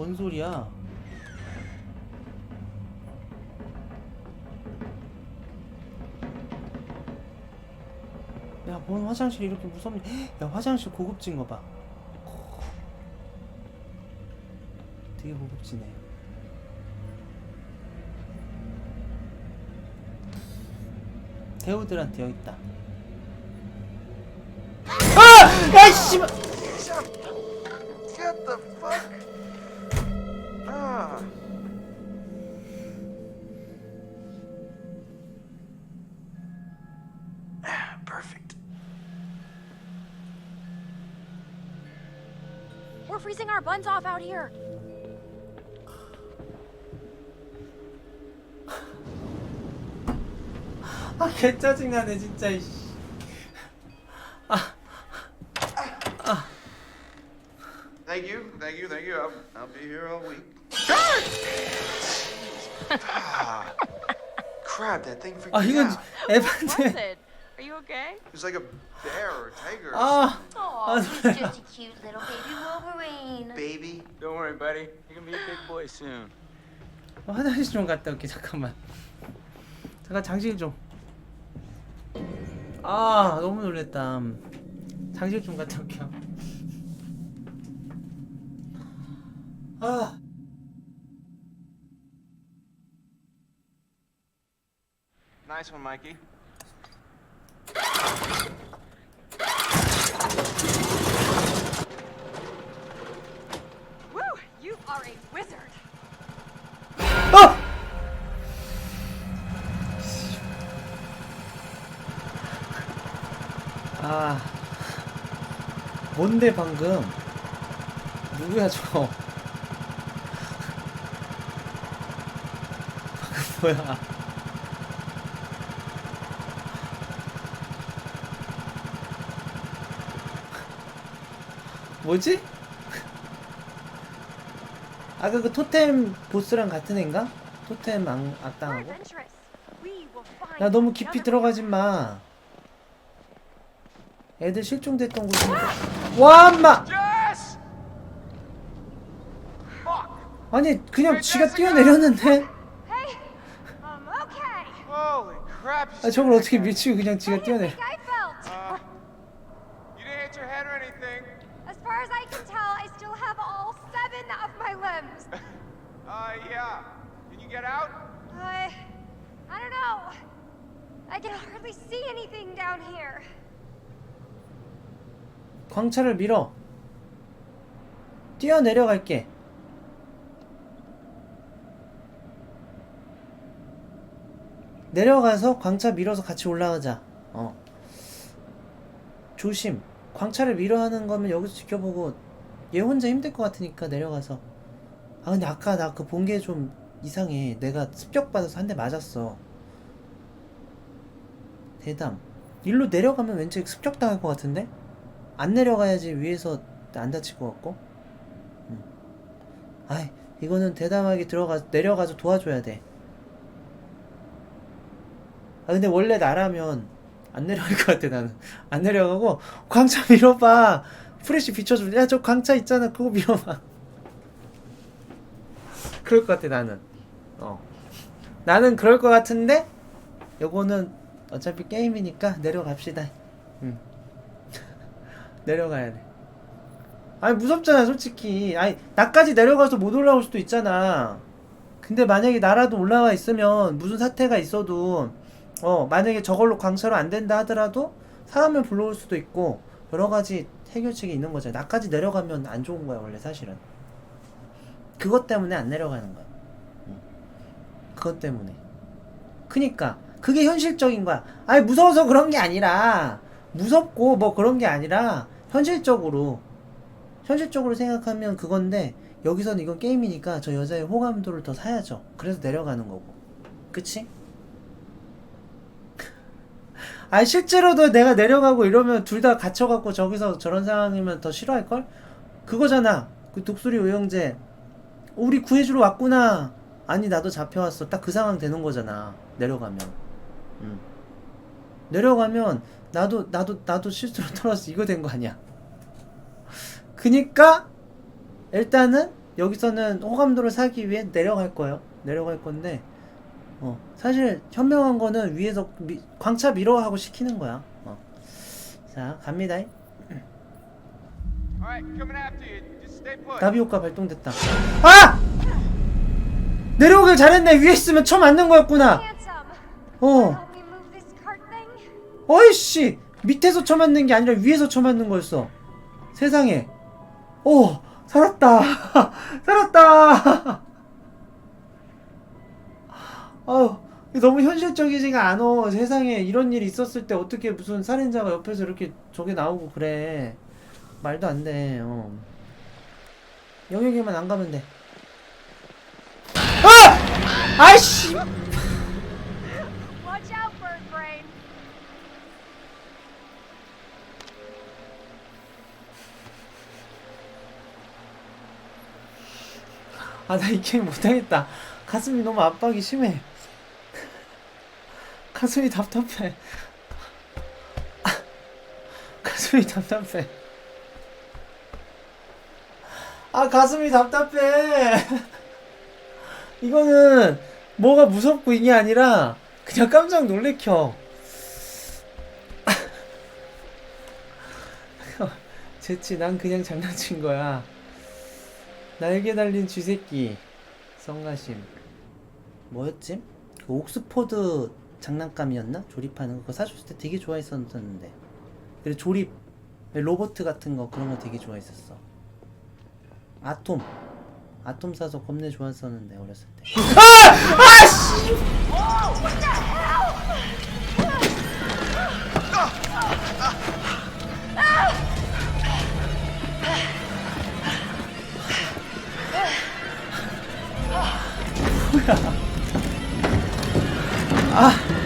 뭔 소리야? 야, 뭔 화장실이 이렇게 무섭냐? 야, 화장실 고급진 거 봐. 되게 고급지네. 배우들한테 여기 있다. 아! 야, 씨발! Get the fuck? Ah. Perfect. We're freezing our buns off out here. 아, 개 짜증나네, 진짜, 이씨. Thank you, thank you, thank you. I'll, I'll be here all week. Ah, crap, that thing freaked 아, me 이건 out. 에반데. it? Are you okay? It was like a bear or a tiger or 아, Oh, 아, he's just a cute little baby Wolverine. Baby. Don't worry, buddy. You're gonna be a big boy soon. 화장실 좀 갔다 올게, 잠깐만. 잠깐, 장실 좀. 아, 너무 놀랬다. 음. 장실 좀 갔다 올게요. 아. Nice one, Mikey. Woo! You are a wizard. 아! 아. 뭔데 방금? 누구야 저? 방금 뭐야? 뭐지? 아까 그 토템 보스랑 같은 애인가? 토템 악, 악당하고? 야 너무 깊이 들어가지 마. 애들 실종됐던 곳인데. 와 엄마. 아니 그냥 지가 뛰어내렸는데. 아 저걸 어떻게. 밀치고 그냥 지가 How do you 뛰어내? think Uh, yeah. Can you get out? I, I don't know. I can hardly see anything down here. 광차를 밀어. 뛰어 내려갈게. 내려가서 광차 밀어서 같이 올라가자. 어. 조심. 광차를 밀어 하는 거면 여기서 지켜보고 얘 혼자 힘들 것 같으니까 내려가서. 아 근데 아까 나 그 본 게 좀 이상해. 내가 습격 받아서 한 대 맞았어. 대담. 일로 내려가면 왠지 습격 당할 것 같은데? 안 내려가야지 위에서 안 다칠 것 같고. 음. 아이, 이거는 대담하게 들어가 내려가서 도와줘야 돼. 아 근데 원래 나라면 안 내려갈 것 같아 나는. 안 내려가고 광차 밀어봐. 프레시 비춰줄. 야저 광차 있잖아. 그거 밀어봐. 그럴 것 같아 나는. 어. 나는 그럴 것 같은데 요거는 어차피 게임이니까 내려갑시다. 음. 내려가야 돼. 아니 무섭잖아 솔직히. 아니 나까지 내려가서 못 올라올 수도 있잖아. 근데 만약에 나라도 올라와 있으면 무슨 사태가 있어도 어 만약에 저걸로 광차로 안 된다 하더라도 사람을 불러올 수도 있고 여러 가지 해결책이 있는 거잖아. 나까지 내려가면 안 좋은 거야 원래 사실은. 그것 때문에 안 내려가는 거야. 응. 그것 때문에. 그니까 그게 현실적인 거야. 아니 무서워서 그런 게 아니라 무섭고 뭐 그런 게 아니라 현실적으로 현실적으로 생각하면 그건데 여기서는 이건 게임이니까 저 여자의 호감도를 더 사야죠. 그래서 내려가는 거고. 그치? 아니 실제로도 내가 내려가고 이러면 둘 다 갇혀갖고 저기서 저런 상황이면 더 싫어할걸? 그거잖아. 그 독수리 오영재. 우리 구해주러 왔구나. 아니 나도 잡혀왔어. 딱 그 상황 되는 거잖아. 내려가면. 음. 내려가면 나도 나도 나도 실수로 떨어졌어. 이거 된 거 아니야. 그니까 일단은 여기서는 호감도를 사기 위해 내려갈 거예요. 내려갈 건데 어 사실 현명한 거는 위에서 미, 광차 밀어 하고 시키는 거야. 어. 자 갑니다. Alright, coming after you. Just stay put. 나비 효과 발동됐다. 아! 내려오길 잘했네. 위에 있으면 쳐 맞는 거였구나. 어. 어이씨 밑에서 쳐 맞는 게 아니라 위에서 쳐 맞는 거였어. 세상에. 오 살았다. 살았다. 아유 너무 현실적이지가 않어. 세상에 이런 일이 있었을 때 어떻게 무슨 살인자가 옆에서 이렇게 저게 나오고 그래. 말도 안 돼. 어. 영역에만 안 가면 돼. 아! 아이씨. 아, 나 이 게임 못하겠다. 가슴이 너무 압박이 심해. 가슴이 답답해. 아, 가슴이 답답해. 아, 가슴이 답답해. 이거는 뭐가 무섭고 이게 아니라 그냥 깜짝 놀래켜. 제치, 난 그냥 장난친 거야. 날개 달린 쥐새끼 성가심 뭐였지? 그 옥스포드 장난감이었나? 조립하는 거 그거 사줬을 때 되게 좋아했었는데 그리고 조립 로봇 같은 거 그런 거 되게 좋아했었어 아톰 아톰 사서 겁내 좋아했었는데 어렸을 때 아! 아씨!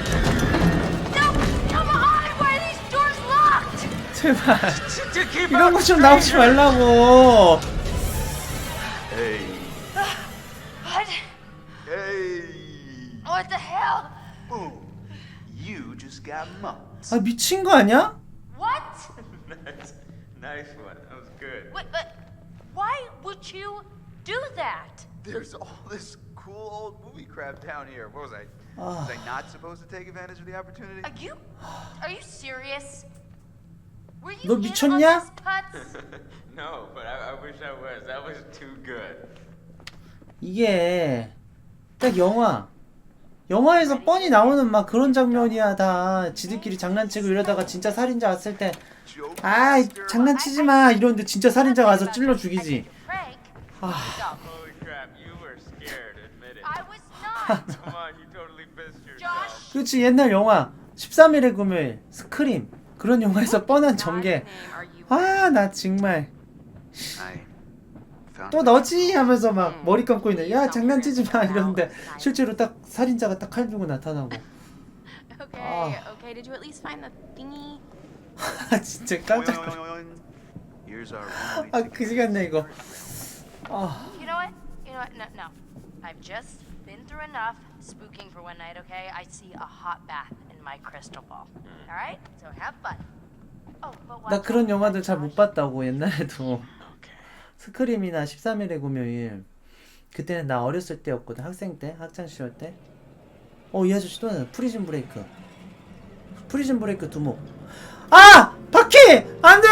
No, come on! Why are these doors locked? 제발 To keep 이런 거 좀 나오지 말라고 아 미친 거 아니야? What? nice. Nice one. That was good. What? But why would you do that? There's all this cool old movie crap down here. What was I? Ah. Was I not supposed to take advantage of the opportunity? Are you? Are you serious? Were you 너 in on 미쳤냐? this, Putz? no, but I, I wish I was. That was too good. 이게 딱 영화 영화에서 뻔히 나오는 막 그런 장면이야 다 지들끼리 장난치고 이러다가 진짜 살인자 왔을 때 master. 장난치지 마 이러는데 진짜 살인자 와서 찔러 죽이지? 아. 그렇지 옛날 영화 13일의 금요일 스크림 그런 영화에서 뻔한 전개 아 나 정말 Found 또 너지 하면서 막 머리 감고 있는 야 장난치지 마 이러는데 실제로 딱 살인자가 딱 칼 들고 나타나고 Okay, Ah. okay. Did you at least find the thingy? 아 진짜 깜짝 놀 Oing, oing, oing, oing. Here's our only 아. 그지 같네 이거 아 You know what? You know what? No, no. I've just been through enough spooking for one night, okay? I see a hot bath in my crystal ball. All right? So have fun. Oh, but 나 watch 그런 out, 영화들 잘 못. 봤다고 옛날에도 스크림이나 13일의 금요일 그때는 나 어렸을 때였거든. 학생 때 학창 시절 때 어 이 아저씨 또 나네 프리즌 브레이크. 프리즌 브레이크 두목. 아! 바퀴! 안돼!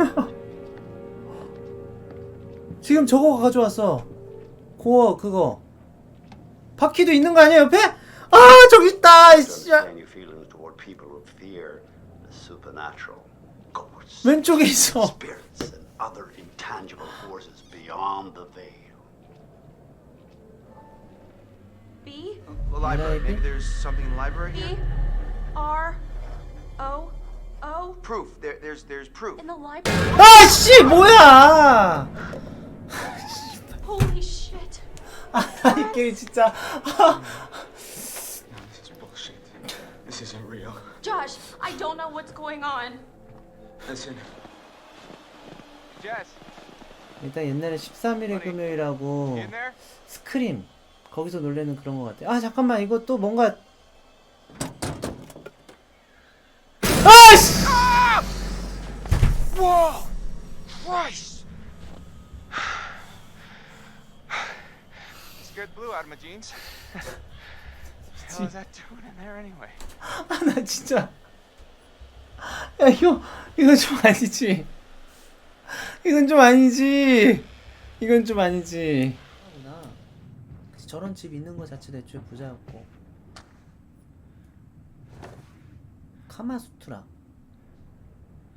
지금 저거 가져왔어. 고어 그거. 바퀴도 있는 거 아니야 옆에? 아 저기 있다 이씨. 왼쪽에 있어 spirits, and other intangible forces beyond the veil. B The library. Maybe. Maybe there's something in the library B here. R O O Proof. There, there's, there's proof. in the library. 아씨 뭐야 Holy shit! 아이 게임 진짜 This is bullshit. This isn't real. Josh, I don't know what's going on. Listen. 일단 옛날에 13일의 금요일하고? 스크림 거기서 놀래는 그런 것 같아 아 잠깐만 이거 또 뭔가 아씨 Whoa! Christ! scared blue out of my jeans. What the hell is that doing in there anyway? 아나 진짜 야 이거 이건 좀 아니지 이건 좀 아니지 이건 좀 아니지 나 저런 집 있는 거 자체도 애초에 부자였고 카마수트라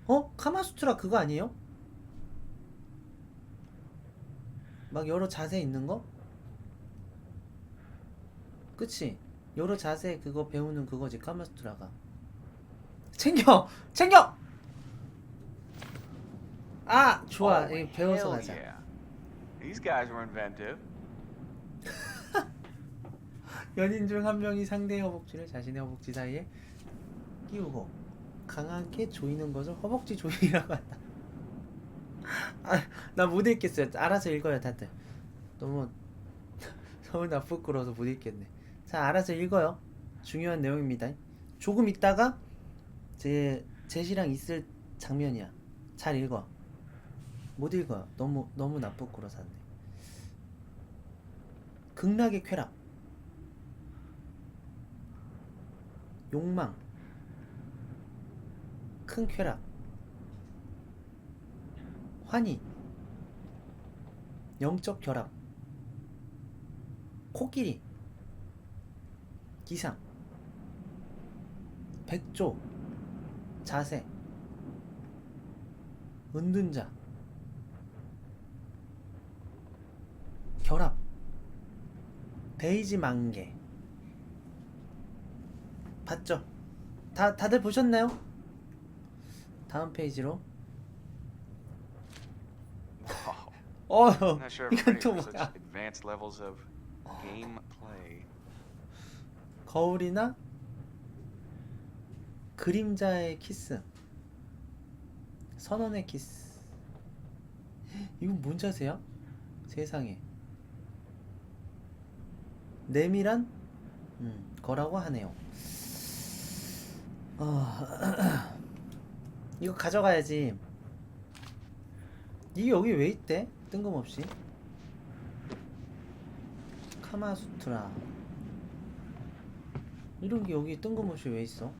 어? 카마수트라 그거 아니에요? 막 여러 자세 있는 거? 그치? 여러 자세 그거 배우는 그거지 카마수트라가 챙겨! 챙겨! 아 좋아 Oh, 이 배워서 hell 가자 Yeah. These guys were inventive. 연인 중 한 명이 상대의 허벅지를 자신의 허벅지 사이에 끼우고 강하게 조이는 것을 허벅지 조이라고 한다. 아, 나 못 읽겠어요. 알아서 읽어요, 다들. 너무 너무 나 부끄러워서 못 읽겠네. 자, 알아서 읽어요. 중요한 내용입니다. 조금 있다가 제 제시랑 있을 장면이야. 잘 읽어. 못 읽어요. 너무 너무 나 부끄러워서 안 돼. 극락의 쾌락. 욕망, 큰 쾌락, 환희, 영적 결합, 코끼리, 기상, 백조, 자세, 은둔자, 결합, 베이지 만개. 봤죠? 다 다들 보셨나요? 다음 페이지로. 어, 이건 또 뭐야? 거울이나 그림자의 키스. 선언의 키스. 이건 뭔 자세야? 세상에. 내밀한 음, 거라고 하네요. 어, 이거 가져가야지. 이게 여기 왜 있대? 뜬금없이. 카마수트라. 이런 게 여기 뜬금없이 왜 있어?